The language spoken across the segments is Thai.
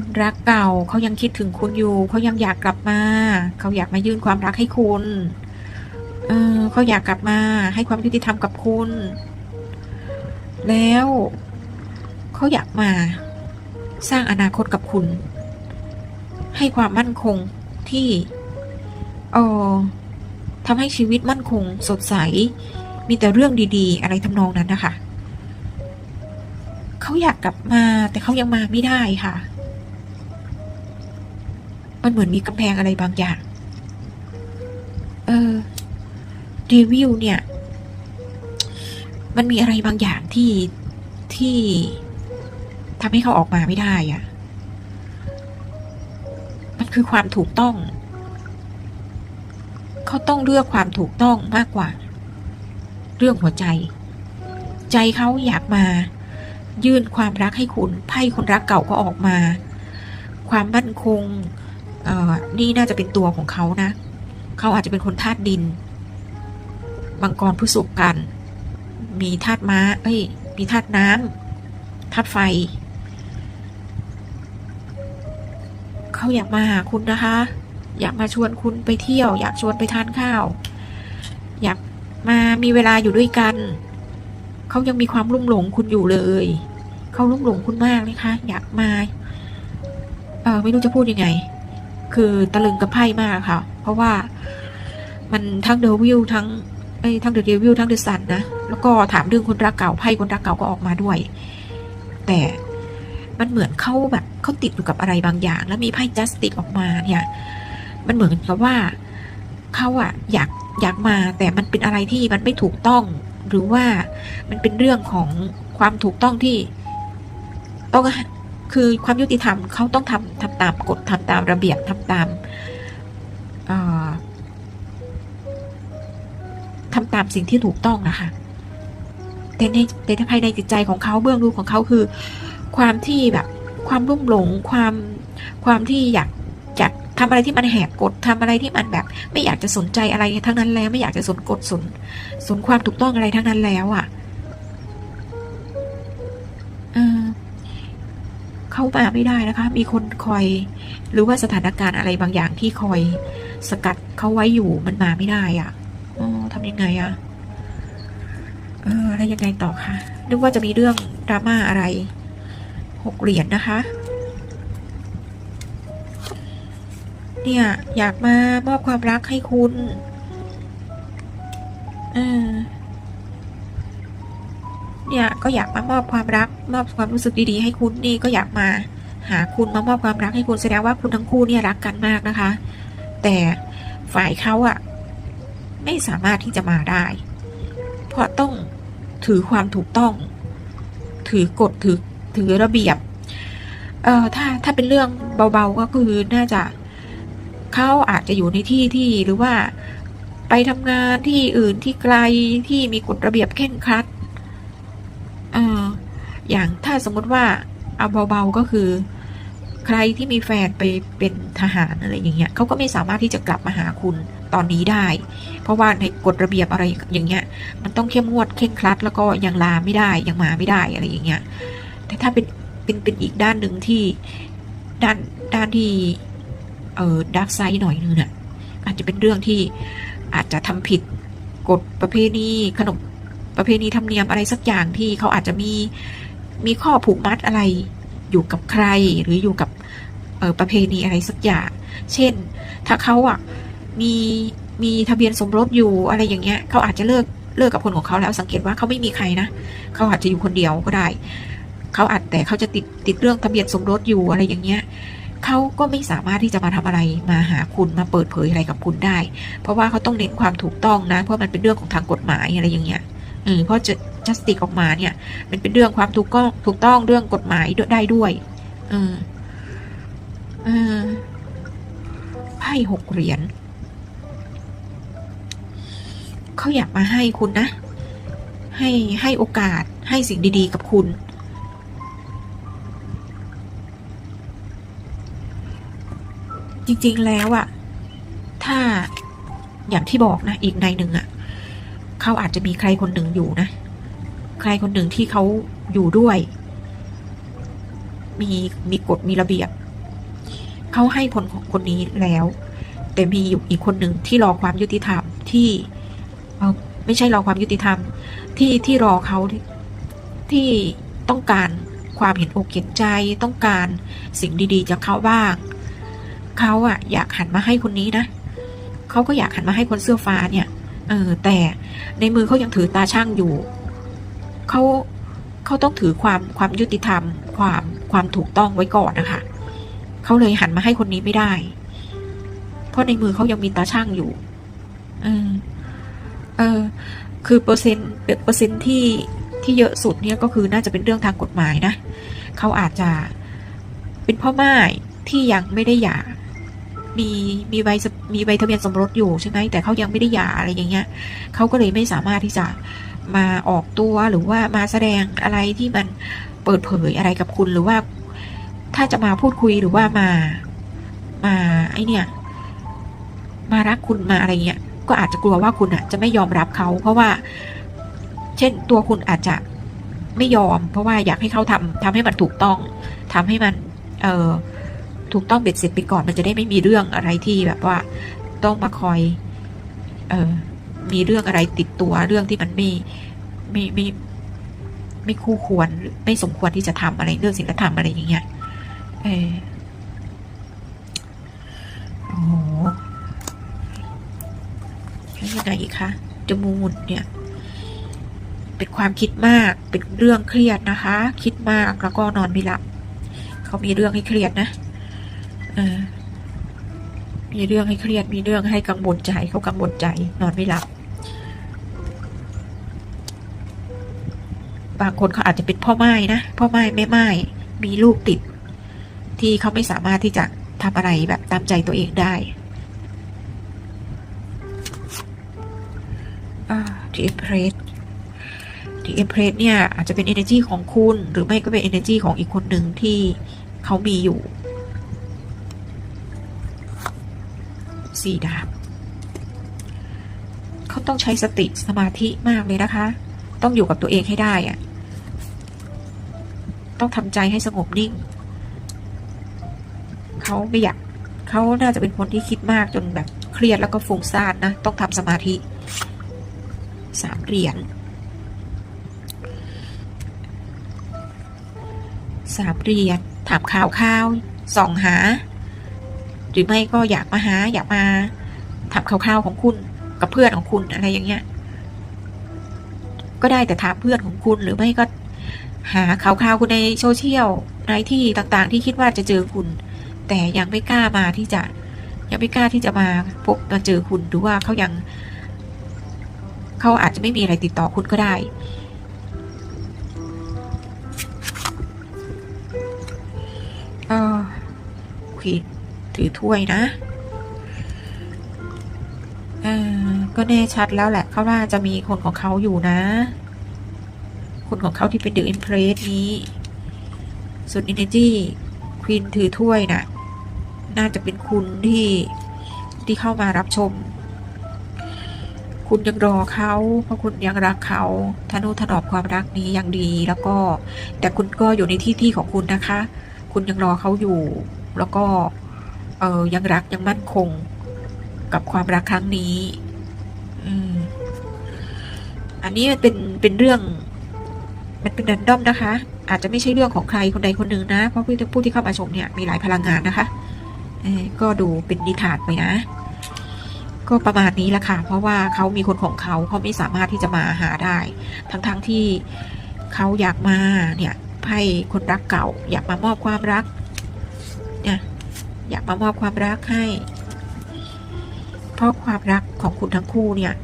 คนรักเก่าเขายังคิดถึงคุณอยู่เขายังอยากกลับมา เขาอยากมายื่นความรักให้คุณ เออเขาอยากกลับมา ให้ความยุติธรรมกับคุณ แล้วเขาอยากมาสร้างอนาคตกับคุณ ให้ความมั่นคงที่เออทำให้ชีวิตมั่นคง สดใส มีแต่เรื่องดีๆ อะไรทำนองนั้นนะคะเขาอยากกลับมาแต่เขายังมาไม่ได้ค่ะ มันเหมือนมีกำแพงอะไรบางอย่าง เออเดวิลเนี่ย มันมีอะไรบางอย่างที่ที่ทำให้เขาออกมาไม่ได้อะมันคือความถูกต้อง เขาต้องเลือกความถูกต้องมากกว่า เรื่องหัวใจ ใจเขาอยากมา ยื่นความรักให้คุณ ไพ่คนรักเก่าก็ออกมา ความมั่นคง นี่น่าจะเป็นตัวของเขานะ เขาอาจจะเป็นคนธาตุดินมังกรผู้สุกกัน มีธาตุม้า เอ้ย มีธาตุน้ำธาตุไฟ เขาอยากมาหาคุณนะคะ อยากมาชวนคุณไปเที่ยว อยากชวนไปทานข้าว อยากมามีเวลาอยู่ด้วยกัน เขายังมีความรุ่มหลงคุณอยู่เลย เขารุ่มหลงคุณมากเลยคะ อยากมา เออไม่รู้จะพูดยังไง คือตะลึงกับไพ่มากค่ะ เพราะว่ามันทั้งเดวิลทั้งไอ้ทั้งเดอะเดวิลทั้งเดอะซันนะ แล้วก็ถามเรื่องคนรักเก่าไพ่คนรักเก่าก็ออกมาด้วย แต่มันเหมือนเขาแบบเขาติดอยู่กับอะไรบางอย่าง แล้วมีไพ่จัสติกออกมาเนี่ย มันเหมือนกับว่าเขาอะอยากอยากมาแต่มันเป็นอะไรที่มันไม่ถูกต้อง หรือว่ามันเป็นเรื่องของความถูกต้องที่ต้อง คือความยุติธรรมเขาต้องทำทำตามกฎทำตามระเบียบทำตามทำตามสิ่งที่ถูกต้องนะคะแต่ในแต่ภายในจิตใจของเขาเบื้องลึกของเขาคือ ความที่แบบความรุ่มหลงความความที่อยากอยากทำอะไรที่มันแหกกฎทำอะไรที่มันแบบ ไม่อยากจะสนใจอะไรทั้งนั้นแล้ว ไม่อยากจะสนกฎสนสนความถูกต้องอะไรทั้งนั้นแล้วอะ่ะ เออ เขามาไม่ได้นะคะ มีคนคอย หรือว่าสถานการณ์อะไรบางอย่างที่คอยสกัดเขาไว้อยู่มันมาไม่ได้อะ่ะอ๋อทำยังไงอะ่ะเออแล้วยังไงต่อคะนึกว่าจะมีเรื่องดราม่าอะไรหกเหรียญนะคะเนี่ยอยากมามอบความรักให้คุณ เออ เนี่ยก็อยากมามอบความรัก มอบความรู้สึกดีๆ ให้คุณนี่ก็อยากมา หาคุณมามอบความรักให้คุณแสดงว่าคุณทั้งคู่เนี่ยรักกันมากนะคะ แต่ฝ่ายเขาอะไม่สามารถที่จะมาได้ เพราะต้องถือความถูกต้อง ถือกฎถือถือระเบียบเอ่อถ้าถ้าเป็นเรื่องเบาๆก็คือน่าจะเขาอาจจะอยู่ในที่ที่หรือว่าไปทำงานที่อื่นที่ไกลที่มีกฎระเบียบเข่งครัด อย่างถ้าสมมติว่าเอาเบาๆก็คือ ใครที่มีแฟนไปเป็นทหารอะไรอย่างเงี้ยเขาก็ไม่สามารถที่จะกลับมาหาคุณตอนนี้ได้ เพราะว่าในกฎระเบียบอะไรอย่างเงี้ย มันต้องเข้มงวดเข่งครัด แล้วก็ยังลาไม่ได้ยังมาไม่ได้อะไรอย่างเงี้ย แต่ถ้าเป็นเป็นเป็นอีกด้านหนึ่งที่ด้านด้านที่เอ่อดักไซด์หน่อยนึงเนี่ย อาจจะเป็นเรื่องที่อาจจะทำผิดกฎประเพณีขนบประเพณีธรรมเนียมอะไรสักอย่างที่เขาอาจจะมี มีข้อผูกมัดอะไรอยู่กับใครหรืออยู่กับประเพณีอะไรสักอย่าง เช่น ถ้าเขาอะมีมีทะเบียนสมรสอยู่อะไรอย่างเงี้ยเขาอาจจะเลิกเลิกกับคนของเขาแล้วสังเกตว่าเขาไม่มีใครนะเขาอาจจะอยู่คนเดียวก็ได้เขาอาจแต่เขาจะติดติดเรื่องทะเบียนสมรสอยู่อะไรอย่างเงี้ยเขาก็ไม่สามารถที่จะมาทำอะไรมาหาคุณมาเปิดเผยอะไรกับคุณได้ เพราะว่าเขาต้องเน้นความถูกต้องนะ เพราะมันเป็นเรื่องของทางกฎหมายอะไรอย่างเงี้ยเออเพราะจะ สติกออกมาเนี่ย มันเป็นเรื่องความถูกต้องถูกต้องเรื่องกฎหมายได้ด้วยเออเออไพ่หกเหรียญเขาอยากมาให้คุณนะ ให้ให้โอกาสให้สิ่งดี ๆ กับคุณ จริงๆแล้วอะถ้าอย่างที่บอกนะ อีกในหนึ่งอะเขาอาจจะมีใครคนหนึ่งอยู่นะ ใครคนหนึ่งที่เขาอยู่ด้วย มีมีกฎมีระเบียบเขาให้คนของคนนี้แล้ว แต่มีอยู่อีกคนหนึ่งที่รอความยุติธรรมที่ไม่ใช่รอความยุติธรรมที่ที่รอเขาที่ที่ต้องการความเห็นอกเห็นใจต้องการสิ่งดีๆจากเขาบ้างเขาอะอยากหันมาให้คนนี้นะเขาก็อยากหันมาให้คนเสื้อฟ้าเนี่ยเออแต่ในมือเขายังถือตาช่างอยู่ เขาเขาต้องถือความความยุติธรรม ความความถูกต้องไว้ก่อนนะคะเขาเลยหันมาให้คนนี้ไม่ได้ เพราะในมือเขายังมีตาช่างอยู่ เออเออคือเปอร์เซ็นต์เปอร์เซ็นต์ที่ที่เยอะสุดเนี่ยก็คือน่าจะเป็นเรื่องทางกฎหมายนะเขาอาจจะเป็นพ่อไม้ที่ยังไม่ได้หย่ามีมีใบมีใบทะเบียนสมรสอยู่ใช่ไหมแต่เขายังไม่ได้หย่าอะไรอย่างเงี้ยเขาก็เลยไม่สามารถที่จะ มาออกตัวหรือว่ามาแสดงอะไรที่มันเปิดเผยอะไรกับคุณหรือว่า ถ้าจะมาพูดคุยหรือว่ามา มาไอเนี่ย มารักคุณมาอะไรเงี้ย ก็อาจจะกลัวว่าคุณอะ จะไม่ยอมรับเขา เพราะว่า เช่นตัวคุณอาจจะไม่ยอม เพราะว่าอยากให้เขาทำทำให้มันถูกต้องทำให้มัน เอ่อถูกต้องเบ็ดเสร็จไปก่อนมันจะได้ไม่มีเรื่องอะไรที่แบบว่า ต้องมาคอย เอ่อ มีเรื่องอะไรติดตัวเรื่องที่มันไม่ไม่ไม่ไม่คู่ควรไม่สมควรที่จะทำอะไรเรื่องศีลธรรมอะไรอย่างเงี้ยเออโอ้โหแล้วยังไงอีกคะจมูกเนี่ยเป็นความคิดมากเป็นเรื่องเครียดนะคะ คิดมากแล้วก็นอนไม่หลับเขามีเรื่องให้เครียดนะเออมีเรื่องให้เครียดมีเรื่องให้กังวลใจเขากังวลใจ นอนไม่หลับ บางคนเขาอาจจะเป็นพ่อไม้นะ พ่อไม้แม่ไม้มีลูกติด ที่เขาไม่สามารถที่จะทำอะไรแบบตามใจตัวเองได้ทีเอ็มเพรสทีเอ็มเพรสเนี่ย อาจจะเป็น energy ของคุณ หรือไม่ก็เป็น energy ของอีกคนหนึ่งที่เขามีอยู่สี่ดาบเขาต้องใช้สติสมาธิมากเลยนะคะ ต้องอยู่กับตัวเองให้ได้อะ ต้องทำใจให้สงบนิ่ง เขาไม่อยากเขาน่าจะเป็นคนที่คิดมากจนแบบเครียดแล้วก็ฟุ้งซ่านนะ ต้องทำสมาธิสามเหรียญสามเหรียญถามข่าวข่าวส่องหา หรือไม่ก็อยากมาหา อยากมาถามข่าวๆของคุณกับเพื่อนของคุณอะไรอย่างเงี้ยก็ได้แต่ถามเพื่อนของคุณหรือไม่ก็ หาข่าวๆคุณในโซเชียลในที่ต่างๆ ที่คิดว่าจะเจอคุณ แต่ยังไม่กล้ามาที่จะ ยังไม่กล้าที่จะมาพบมาเจอคุณหรือว่าเขายังเขาอาจจะไม่มีอะไรติดต่อคุณก็ได้ เออควีนถือถ้วยนะอก็แน่ชัดแล้วแหละเขาว่าจะมีคนของเขาอยู่นะ คนของเขาที่เป็นเดอะอิมเพรสนี้ ส่วน Energy ควีนถือถ้วยนะ่ะ น่าจะเป็นคุณที่ที่เข้ามารับชม คุณยังรอเขาเพราะคุณยังรักเขาทนุถนอมความรักนี้อย่างดีแล้วก็ แต่คุณก็อยู่ในที่ที่ของคุณนะคะ คุณยังรอเขาอยู่ แล้วก็เออยังรักยังมั่นคงกับความรักครั้งนี้ อืม อันนี้มันเป็นเป็นเรื่อง มันเป็นแรนดอมนะคะ อาจจะไม่ใช่เรื่องของใครคนใดคนหนึ่งนะ เพราะผู้ที่เข้ามาชมเนี่ยมีหลายพลังงานนะคะก็ดูเป็นนิทานไปนะ ก็ประมาณนี้ละค่ะ เพราะว่าเขามีคนของเขาเขาไม่สามารถที่จะมาหาได้ ทั้งๆทที่เขาอยากมาเนี่ยให้คนรักเก่า อยากมามอบความรักเนี่ยอยากมามอบความรักให้ เพราะความรักของคุณทั้งคู่เนี่ย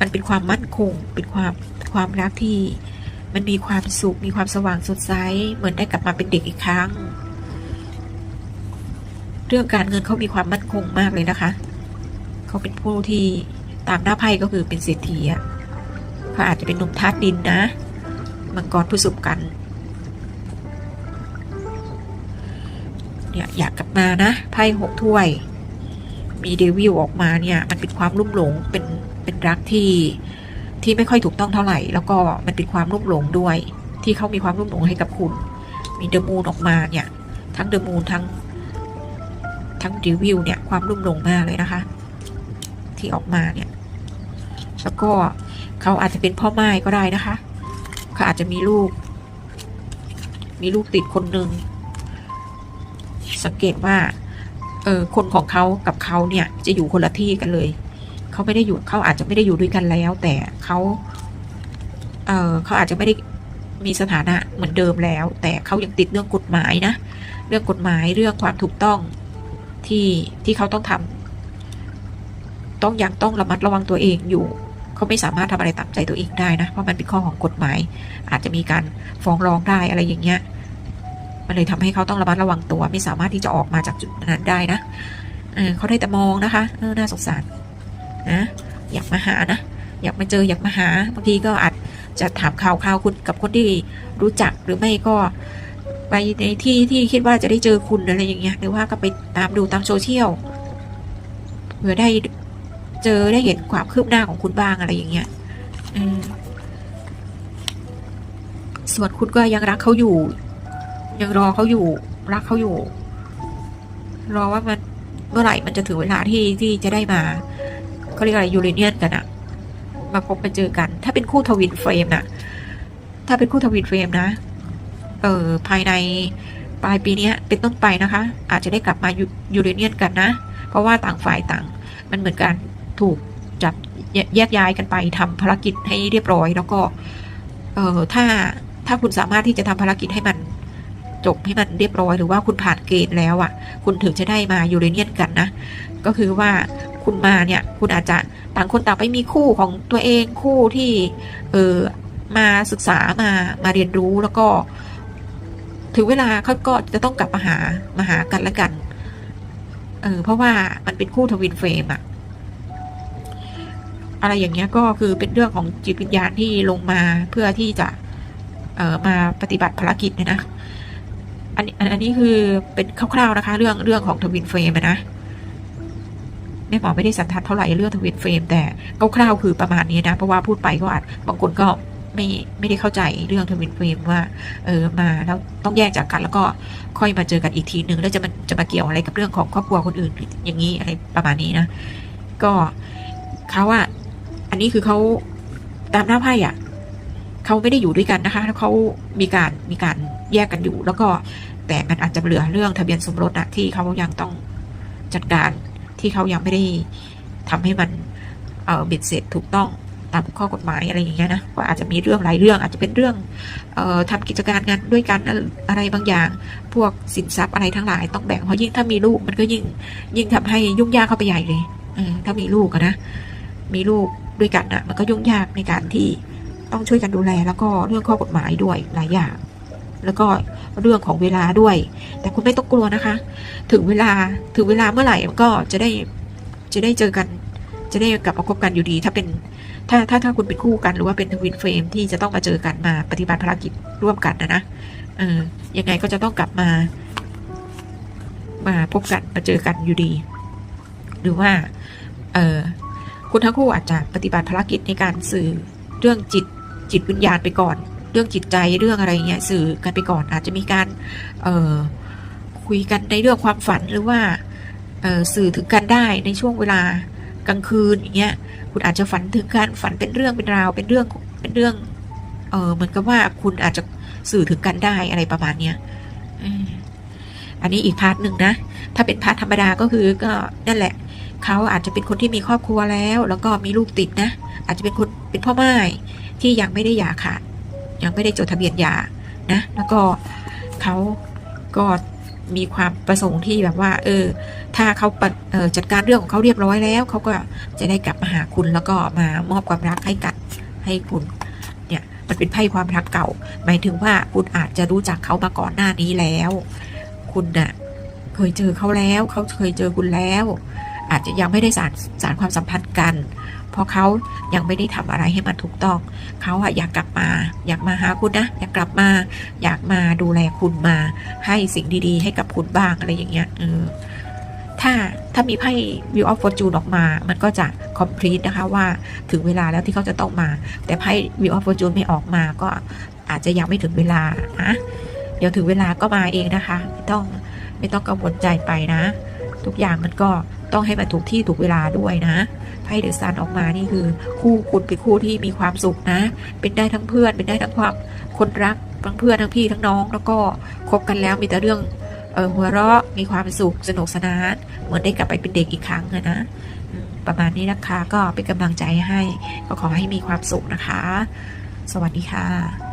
มันเป็นความมั่นคงเป็นความ ความรักที่มันมีความสุข มีความสว่างสดใส เหมือนได้กลับมาเป็นเด็กอีกครั้ง เรื่องการเงินเขามีความมั่นคงมากเลยนะคะ เขาเป็นผู้ที่ตามหน้าไพ่ก็คือเป็นเศรษฐีอะเขาอาจจะเป็นหนุ่มธาตุดินนะ มังกรผู้สุบกัน เนี่ยอยากกลับมานะ ไพ่หกถ้วย มีเดวิลออกมาเนี่ย มันเป็นความรุ่มหลง เป็น เป็นรักที่ ที่ไม่ค่อยถูกต้องเท่าไหร่ แล้วก็มันเป็นความรุ่มหลงด้วย ที่เขามีความรุ่มหลงให้กับคุณ มีเดอะมูนออกมาเนี่ย ทั้งเดอะมูนทั้ง ทั้งรีวิวเนี่ยความรุ่มหลงมากเลยนะคะ ที่ออกมาเนี่ย แล้วก็เขาอาจจะเป็นพ่อไม้ก็ได้นะคะเขาอาจจะมีลูก มีลูกติดคนหนึ่งสังเกตว่าเออคนของเขากับเขาเนี่ยจะอยู่คนละที่กันเลย เขาไม่ได้อยู่เขาอาจจะไม่ได้อยู่ด้วยกันแล้ว แต่เขาเออเขาอาจจะไม่ได้มีสถานะเหมือนเดิมแล้ว แต่เขายังติดเรื่องกฎหมายนะ เรื่องกฎหมายเรื่องความถูกต้องที่ที่เขาต้องทำต้องยังต้องระมัดระวังตัวเองอยู่ เขาไม่สามารถทำอะไรตามใจตัวเองได้นะเพราะมันเป็นข้อของกฎหมาย อาจจะมีการฟ้องร้องได้อะไรอย่างเงี้ยมันเลยทำให้เขาต้องระมัดระวังตัว ไม่สามารถที่จะออกมาจากจุดนั้นได้นะเเขาได้แต่มองนะคะน่าสงสาร นะอยากมาหานะ อยากมาเจออยากมาหาบางทีก็อาจจะถามข่าวคราวคุณกับคนที่รู้จักหรือไม่ก็ไปในที่ที่คิดว่าจะได้เจอคุณอะไรอย่างเงี้ยหรือว่าก็ไปตามดูตามโซเชียลเพื่อได้เจอได้เห็นความคืบหน้าของคุณบ้างอะไรอย่างเงี้ยส่วนคุณก็ยังรักเขาอยู่ ยังรอเขาอยู่ รักเขาอยู่ รอว่ามันเมื่อไหร่มันจะถึงเวลาที่ที่จะได้มา เขาเรียกอะไรยูเรเนียนกันอะมาพบมาเจอกัน ถ้าเป็นคู่ทวินเฟรมน่ะ ถ้าเป็นคู่ทวินเฟรมนะ เออภายในปลายปีนี้เป็นต้นไปนะคะ อาจจะได้กลับมายูยูเรเนียนกันนะ เพราะว่าต่างฝ่ายต่าง มันเหมือนการถูกจับแยกย้ายกันไปทำภารกิจให้เรียบร้อย แล้วก็ เออถ้าถ้าคุณสามารถที่จะทำภารกิจให้มันจบให้มันเรียบร้อยหรือว่าคุณผ่านเกณฑ์แล้วอะ คุณถึงจะได้มายูเรเนียนกันนะ ก็คือว่า คุณมาเนี่ย คุณอาจจะต่างคนต่างไปมีคู่ของตัวเองคู่ที่ เออมาศึกษามามาเรียนรู้แล้วก็ ถึงเวลาเขาก็จะต้องกลับมาหามาหากันและกัน เออเพราะว่ามันเป็นคู่ทวินเฟรมอะอะไรอย่างเงี้ยก็คือเป็นเรื่องของจิตวิญญาณที่ลงมาเพื่อที่จะ เออมาปฏิบัติภารกิจเนี่ยนะอันนี้อันนี้คือเป็นคร่าวๆนะคะ เรื่องเรื่องของทวินเฟรมนะ แม่หมอไม่ได้สันทัดเท่าไหร่เรื่องทวินเฟรมแต่คร่าวๆคือประมาณนี้นะ เพราะว่าพูดไปก็อาจบางคนก็ไม่ไม่ได้เข้าใจเรื่องทวินเฟรมว่าเออมาแล้วต้องแยกจากกัน แล้วก็ค่อยมาเจอกันอีกทีหนึ่งแล้วจะมันจะมาเกี่ยวอะไรกับเรื่องของครอบครัวคนอื่นอย่างนี้อะไรประมาณนี้นะ ก็เขาว่าอันนี้คือเขาตามหน้าไพ่อะเขาไม่ได้อยู่ด้วยกันนะคะแล้วเขามีการมีการแยกกันอยู่ แล้วก็แต่มันอาจจะเหลือเรื่องทะเบียนสมรสอะที่เขายังต้องจัดการ ที่เขายังไม่ได้ทำให้มันเเบ็ดเสร็จถูกต้องตามข้อกฎหมายอะไรอย่างเงี้ยนะก็อาจจะมีเรื่องหลายเรื่องอาจจะเป็นเรื่องออทำกิจการงานด้วยกันอะไรบางอย่าง พวกสินทรัพย์อะไรทั้งหลายต้องแบ่งเพราะยิ่งถ้ามีลูกมันก็ยิ่งยิ่งทำให้ยุ่งยากเข้าไปใหญ่เลยเออถ้ามีลูกนะมีลูกด้วยกันอะมันก็ยุ่งยากในการที่ต้องช่วยกันดูแล แล้วก็เรื่องข้อกฎหมายด้วยหลายอย่าง แล้วก็ เรื่องของเวลาด้วย แต่คุณไม่ต้องกลัวนะคะ ถึงเวลาถึงเวลาเมื่อไหร่ก็จะได้จะได้เจอกัน จะได้กลับมาคบกันอยู่ดี ถ้าเป็นถ้าถ้าถ้าคุณเป็นคู่กันหรือว่าเป็นทวินเฟรมที่จะต้องมาเจอกันมาปฏิบัติภารกิจร่วมกันนะนะเออยังไงก็จะต้องกลับมา มาพบกันมาเจอกันอยู่ดี หรือว่าเออคุณทั้งคู่อาจจะปฏิบัติภารกิจในการสื่อเรื่องจิตจิตวิญญาณไปก่อน รื่องจิตใจเรื่องอะไรเงี้ยสื่อกันไปก่อนอาจจะมีการเออคุยกันในเรื่องความฝันหรือว่าเออสื่อถึงกันได้ในช่วงเวลากลางคืนอย่างเงี้ยคุณอาจจะฝันถึงกันฝันเป็นเรื่องเป็นราวเป็นเรื่องเป็นเรื่องเออเหมือนกับว่าคุณอาจจะสื่อถึงกันได้อะไรประมาณเนี้ยอันนี้อีกพาร์ทหนึ่งนะ ถ้าเป็นพาร์ทธรรมดาก็คือก็นั่นแหละ เขาอาจจะเป็นคนที่มีครอบครัวแล้ว แล้วก็มีลูกติดนะ อาจจะเป็นคนเป็นพ่อไม้ที่ยังไม่ได้หย่าขาด ยังไม่ได้จดทะเบียนหย่านะแล้วก็เขาก็มีความประสงค์ที่แบบว่า เออ ถ้าเขาเออจัดการเรื่องของเขาเรียบร้อยแล้วเขาก็จะได้กลับมาหาคุณแล้วก็มามอบความรักให้กันให้คุณ เนี่ยมันเป็นไพ่ความรักเก่า หมายถึงว่าคุณอาจจะรู้จักเขามาก่อนหน้านี้แล้ว คุณน่ะเคยเจอเขาแล้ว เขาเคยเจอคุณแล้ว อาจจะยังไม่ได้สารสารความสัมพันธ์กัน เพราะเขายังไม่ได้ทำอะไรให้มันถูกต้อง เขาอะอยากกลับมา อยากมาหาคุณนะ อยากกลับมา อยากมาดูแลคุณมา ให้สิ่งดีๆ ให้กับคุณบ้างอะไรอย่างเงี้ยเออถ้าถ้ามีไพ่ View of Fortune ออกมา มันก็จะ complete นะคะว่าถึงเวลาแล้วที่เขาจะต้องมา แต่ไพ่ View of Fortune ไม่ออกมาก็อาจจะยังไม่ถึงเวลานะเดี๋ยวถึงเวลาก็มาเองนะคะ ไม่ต้องไม่ต้องกังวลใจไปนะ ทุกอย่างมันก็ ต้องให้มันถูกที่ถูกเวลาด้วยนะไพ่เดอะซันออกมานี่คือ คู่คุณเป็นคู่ที่มีความสุขนะ เป็นได้ทั้งเพื่อน เป็นได้ทั้งความคนรักทั้งเพื่อนทั้งพี่ทั้งน้อง แล้วก็คบกันแล้วมีแต่เรื่องเออหัวเราะมีความสุขสนุกสนาน เหมือนได้กลับไปเป็นเด็กอีกครั้งนะ ประมาณนี้นะคะก็เป็นกำลังใจให้ ก็ขอให้มีความสุขนะคะ สวัสดีค่ะ